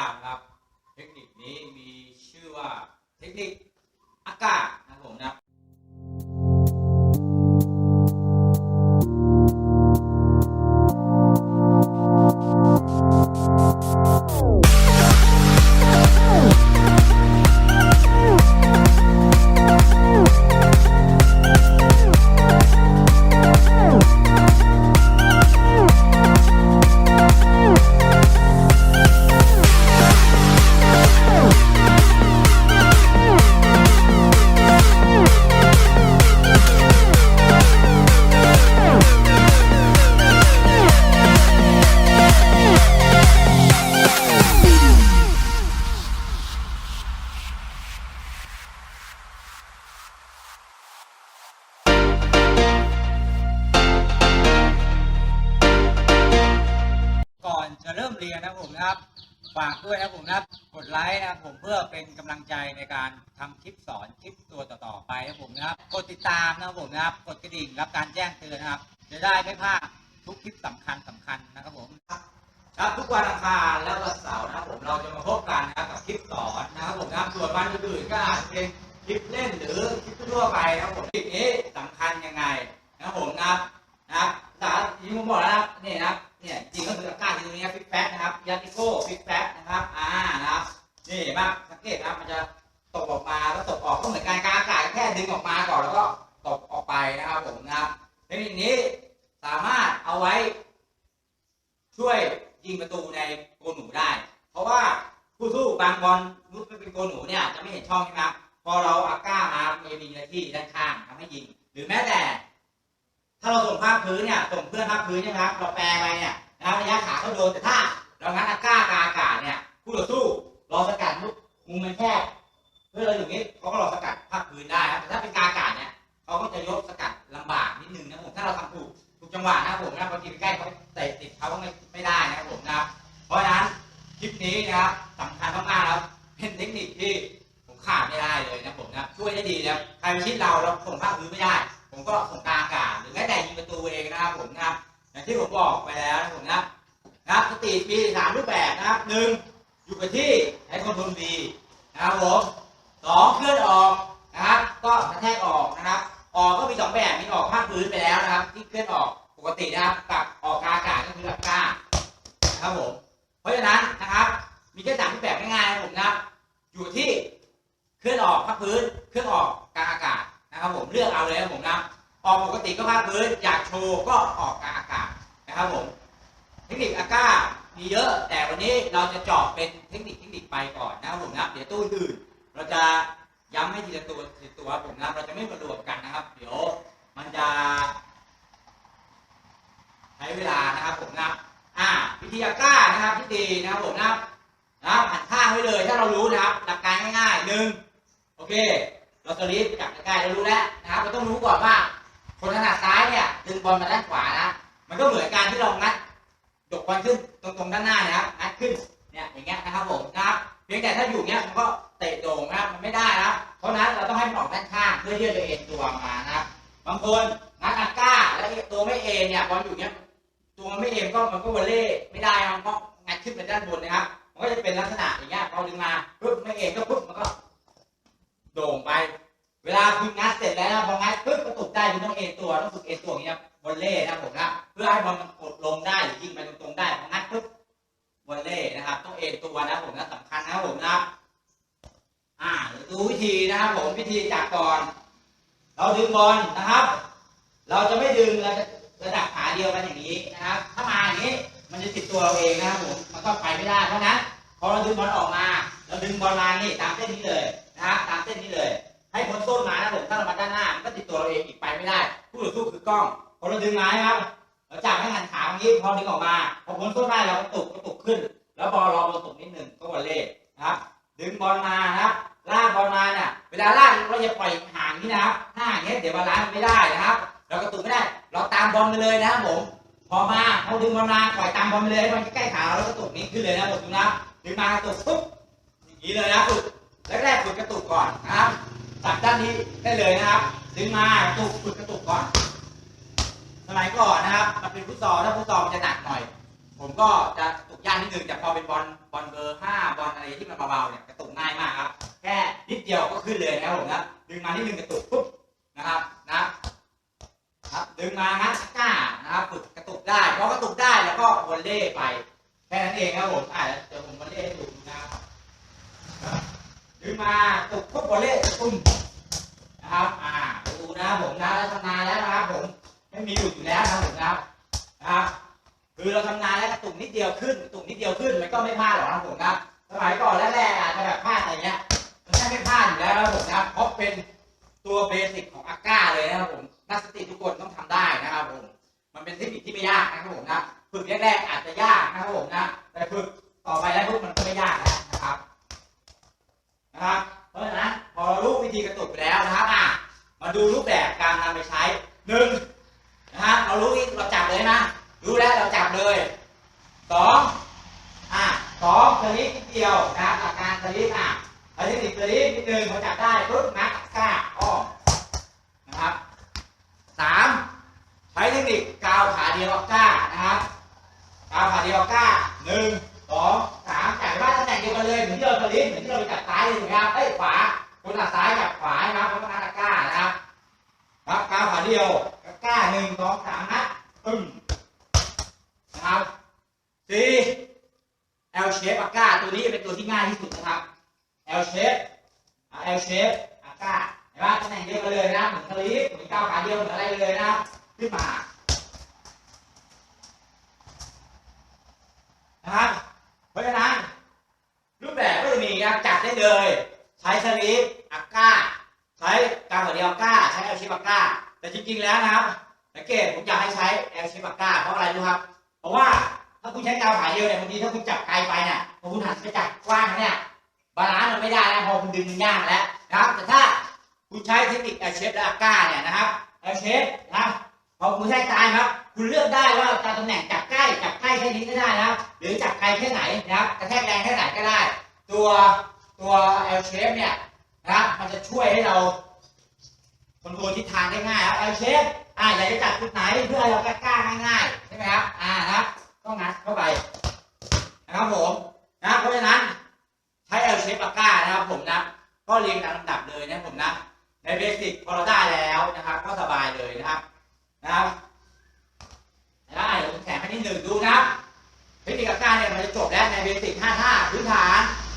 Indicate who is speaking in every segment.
Speaker 1: างครับ เทคนิคนี้มีชื่อว่าเทคนิคอากาศ เตียนะครับผมนะครับ ฝากด้วยนะครับผมนะครับ กดไลค์นะครับผมเพื่อเป็นกำลังใจในการทำคลิปสอนคลิปตัวต่อๆไปนะครับผมนะครับ กดติดตามนะครับผมนะครับ กดกระดิ่งรับการแจ้งเตือนนะครับ จะได้ไม่พลาดทุกคลิปสำคัญสำคัญนะครับผมครับทุกวันอังคารและวันเสาร์นะครับผมเราจะมาพบกันนะครับกับคลิปสอนนะครับผมนะครับส่วนวันอื่นๆก็อาจจะเป็นคลิปเล่นหรือคลิปทั่วไปนะครับผมคลิปนี้สำคัญยังไงนะครับผมนะครับ มาก่อนแล้วก็ตกออกไปนะครับผมนะครับเทคนิคนี้สามารถเอาไว้ ช่วยยิงประตูในโกหนูได้ เพราะว่าผู้สู้บางบอลมุดไปเป็นโกหนูเนี่ยจะไม่เห็นช่องใช่ไหมครับพอเราอาก้ามาเมมีหน้าที่ด้านข้างทำให้ยิง หรือแม้แต่ ถ้าเราส่งภาพพื้นเนี่ยส่งเพื่อนภาพพื้นใช่ไหมครับเราแปลไปเนี่ยนะครับระยะขาเขาโดนแต่ถ้าเรางัดอาก้ากาอากาศเนี่ยผู้ต่อสู้รอสกัดมุดมุมมันแคบ เพื่อเรอยู่นี้เขาก็รอสกัดภาพพื้นได้ครับแต่ถ้าเป็นกาอากาศเนี่ยเขาก็จะยกสกัดลำบากนิดนึงนะผมถ้าเราทำถูกถูกจังหวะนะครับผมนะบางทีไปใกล้เขาเตะติดเขาก็ไม่ไม่ได้นะครับผมนะครับเพราะฉะนั้นคลิปนี้นะครับสำคัญมากๆครับเป็นเทคนิคที่ผมขาดไม่ได้เลยนะผมนะช่วยได้ดีแล้วใครมาชิดเราเราส่งภาพพื้นไม่ได้ ผมก็ส่งกาอากาศหรือแม้แต่ยิงประตูเองนะครับผมนะครับอย่างที่ผมบอกไปแล้วนะผมนะครับนะครับสตรีทมีสามรูปแบบนะครับหนึ่งอยู่กับที่ใช้คนทรลดีนะครับผม สองเคลื่อนออกนะครับ ก็กระแทกออกนะครับ ออกก็มีสองแบบมีออกภาคพื้นไปแล้วนะครับ ที่เคลื่อนออกปกตินะครับกับออกกาอากาศก็คือแบบกล้าครับผมเพราะฉะนั้นนะครับ มีแค่สามแบบง่ายๆนะผมนะอยู่ที่เคลื่อนออกภาคพื้นเคลื่อนออกกลางอากาศนะครับ ผมเลือกเอาเลยนะผมนะออกปกติก็ภาคพื้นอยากโชว์ก็ออกกลางอากาศนะครับผมเทคนิคอาก้ามีเยอะ แต่วันนี้เราจะเจาะเป็นเทคนิคเทคนิคไปก่อนนะครับผมนะเดี๋ยวตู้อื่น เราจะย้ำให้ทีละตัวทีละตัวผมนะเราจะไม่มารวมกันนะครับ เดี๋ยวมันจะ ใช้เวลานะครับผมนะอ่าวิธีอาก้านะครับที่ดีนะครับผมนะนะหันข้างไว้เลยถ้าเรารู้นะครับ หลักการง่ายๆหนึ่งโอเค เราสลิปจับใกล้ๆเรารู้แล้วนะครับเราต้องรู้ก่อนว่า คนถนัดซ้ายเนี่ยดึงบอลมาด้านขวานะมันก็เหมือนการที่เรางัดยกบอลขึ้นตรงๆด้านหน้านะครับงัดขึ้นเนี่ยอย่างเงี้ยนะครับผมนะครับเพียงแต่ถ้าอยู่เนี้ยมันก็เตะโด ด้านข้างเพื่อที่จะเอ็นตัวมานะครับบางคนงัดอัดก้าแล้วตัวไม่เอ็นเนี่ยบอลอยู่เนี้ยตัวมันไม่เอ็นก็มันก็วอลเล่ไม่ได้นะมันก็งัดขึ้นไปด้านบนนะครับมันก็จะเป็นลักษณะอย่างเงี้ยพอดึงมาปุ๊บไม่เอ็นก็ปุ๊บมันก็โด่งไป เวลาคุณงัดเสร็จแล้วนะพองัดปุ๊บกระตุกได้คุณต้องเอ็นตัวต้องฝึกเอ็นตัวอย่างเงี้ยวอลเล่นะผมนะเพื่อให้บอลมันกดลงได้หรือยิงไปตรงๆได้พองัดปุ๊บวอลเล่นะครับต้องเอ็นตัวนะผมนะสำคัญนะผมนะครับอ่าดูวิธีนะครับผมวิธีจับก่อน เราดึงบอลนะครับ เราจะไม่ดึงระดับระดับขาเดียวกันอย่างนี้นะครับ ถ้ามาอย่างนี้มันจะติดตัวเราเองนะครับผมมันก็ไปไม่ได้เพราะนั้นพอเราดึงบอลออกมาเราดึงบอลมานี่ตามเส้นนี้เลยนะครับตามเส้นนี้เลย ให้พ้นต้นมานะผมถ้าเรามาด้านหน้ามันก็ติดตัวเราเองอีกไปไม่ได้ผู้ต่อสู้คือกล้องพอเราดึงมาครับเราจับให้หันขาอย่างนี้พอดึงออกมาพอพ้นต้นได้เราก็ตกก็ตกขึ้น แล้วบอลรอบอลตกนิดหนึ่งก็วอลเล่นะครับ ดึงบอลมานะครับลากบอลมาเนี่ยเวลาลากเราอย่าปล่อย นี้นะครับถ้าอย่างนี้ยเดี๋ยวบาลานซ์ไม่ได้นะครับ เรากระตุกไม่ได้ เราตามบอลไปเลยนะครับผม พอมาพอดึงบอลมาปล่อยตามบอลไปเลยบอลใกล้ขาเราแล้วกระตุกนี้ขึ้นเลยนะผมดูนะดึงมากระตุกปุ๊บอย่างนี้เลยนะฝึกแรกๆฝึกกระตุกก่อนนะครับจับด้านนี้ได้เลยนะครับ ดึงมากระตุกฝึกกระตุกก่อน สมัยก่อนนะครับ มันเป็นฟุตซอลถ้าฟุตซอลมันจะหนักหน่อย ผมก็จะกระตุกยากนิดนึงแต่พอเป็นบอลบอลเบอร์ห้าบอลอะไรที่มันเบาๆเนี่ยกระตุกง่ายมากครับ แค่นิดเดียวก็ขึ้นเลยนะครับผมนะดึงมานิดนึงกระตุกปุ๊บนะครับนะครับดึงมางัดก้านะครับฝึกกระตุกได้พอกระตุกได้แล้วก็วอลเล่ไปแค่นั้นเองครับผมอ่าเดี๋ยวผมวอลเล่ให้ดูนะครับดึงมาตุกปุ๊บวอลเล่ตุ้มนะครับอ่าดูนะผมนะแล้วทำนานแล้วนะครับผมไม่มีหลุดอยู่แล้วนะผมนะครับนะครับ คือเราทำงานแล้วกระตุกนิดเดียวขึ้นกระตุกนิดเดียวขึ้นมันก็ไม่พลาดหรอกครับผมครับ สมัยก่อนแรกๆอาจจะแบบพลาดอะไรเงี้ยมันแค่ไม่พลาดอยู่แล้วครับผมนะครับเพราะเป็นตัวเบสิกของอาก้าเลยนะครับผมนักสติทุกคนต้องทำได้นะครับผม มันเป็นเทคนิคที่ไม่ยากนะครับผมนะฝึกแรกๆอาจจะยากนะครับผมนะแต่ฝึกต่อไปแล้วพวกมันก็ไม่ยากแล้วนะครับนะครับเพราะฉะนั้นพอเรารู้วิธีกระตุกไปแล้วนะครับอะมาดูรูปแบบการนำไปใช้หนึ่งนะครับเรารู้วิธีเราจับเลยนะ รู้แล้วเราจับเลยสองอะสองสลิปนิดเดียวนะครับหลักการสลิปอะสลิปนิดสลิปนิดนึงพอจับได้ปุ๊บนักกล้าอ้อมนะครับสามใช้เทคนิคกาวขาเดียวก้านะครับกาวขาเดียวก้าหนึ่งสองสามจับว่าตำแหน่งเดียวกันเลยเหมือนที่เราสลิปเหมือนที่เราไปจับซ้ายเลยถูกไหมครับเอ้ยขวาคนจับซ้ายจับขวานะครับแล้วก็นักกล้านะครับครับกาวขาเดียวก้าหนึ่งสองสามนัดปึ้ม นะครับสี่ L shape อาก้าตัวนี้เป็นตัวที่ง่ายที่สุดนะครับ L shape อ่า L shape อาก้าเห็นไหมตำแหน่งเดียวกันเลยนะเหมือนสลีปเหมือนก้าวขาเดียวเหมือนอะไรเลยนะขึ้นมานะครับเพราะฉะนั้นรูปแบบก็จะมีครับจับได้เลย ใช้สลีปอาก้าใช้ก้าวขาเดียวอาก้าใช้ L shape อาก้าแต่จริงๆแล้วนะครับสังเกตผมอยากให้ใช้แอลเชฟปากกาเพราะอะไรรู้ครับ เพราะว่าถ้าคุณใช้กาวขาเดียวเนี่ยบางทีถ้าคุณจับไกลไปเนี่ยพอคุณหันไปจับกว้างเนี่ยบาลานซ์มันไม่ได้นะพอคุณดึงมันยากแล้วนะครับ แต่ถ้าคุณใช้เทคนิคแอเชฟและอาก้าเนี่ยนะครับแอเชฟนะครับพอคุณใช้ตายครับ คุณเลือกได้ว่าจะตำแหน่งจับใกล้จับใกล้แค่นี้ก็ได้นะครับ หรือจับไกลแค่ไหนนะครับกระแทกแรงแค่ไหนก็ได้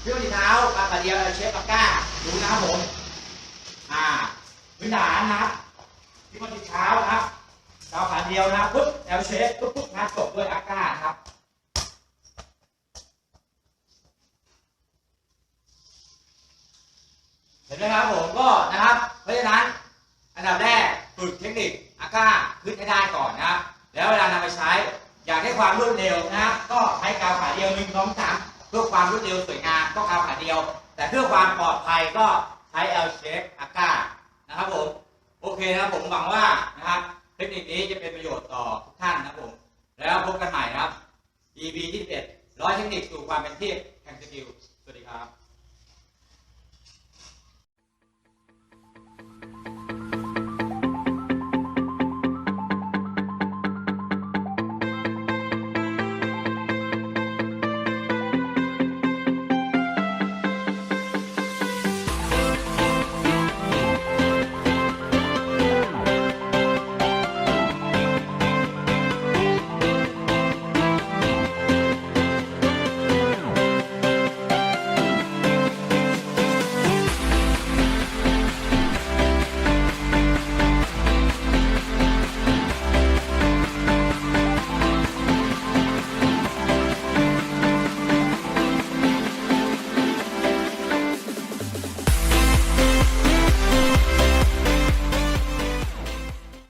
Speaker 1: านยืดเท้าปากกาเดียว L shape ปากกาดูนะครับผมอ่าพื้นานนะครับที่มันติดเท้านะครับดาวขาเดียวนะปุ๊บแอลเชฟปุ๊บปุ๊บนะจบด้วยอาก้าครับเห็นไหมครับผมก็นะครับ เพราะฉะนั้นอันดับแรกฝึกเทคนิคอาก้าขึ้นให้ได้ก่อนนะครับแล้วเวลานำไปใช้อยากได้ความรวดเร็วนะก็ใช้กาวขาเดียวหนึ่งสองสาม เพื่อความรวดเร็วสวยงามก็กาวขาเดียว แต่เพื่อความปลอดภัยก็ใช้ L shape อากานะครับผมโอเคนะครับผมหวังว่านะครับเทคนิคนี้จะเป็นประโยชน์ต่อทุกท่านนะครับผม แล้วพบกันใหม่นะครับ EP ที่11ร้อยเทคนิคสู่ความเป็นเทพแห่งสกิลสวัสดีครับ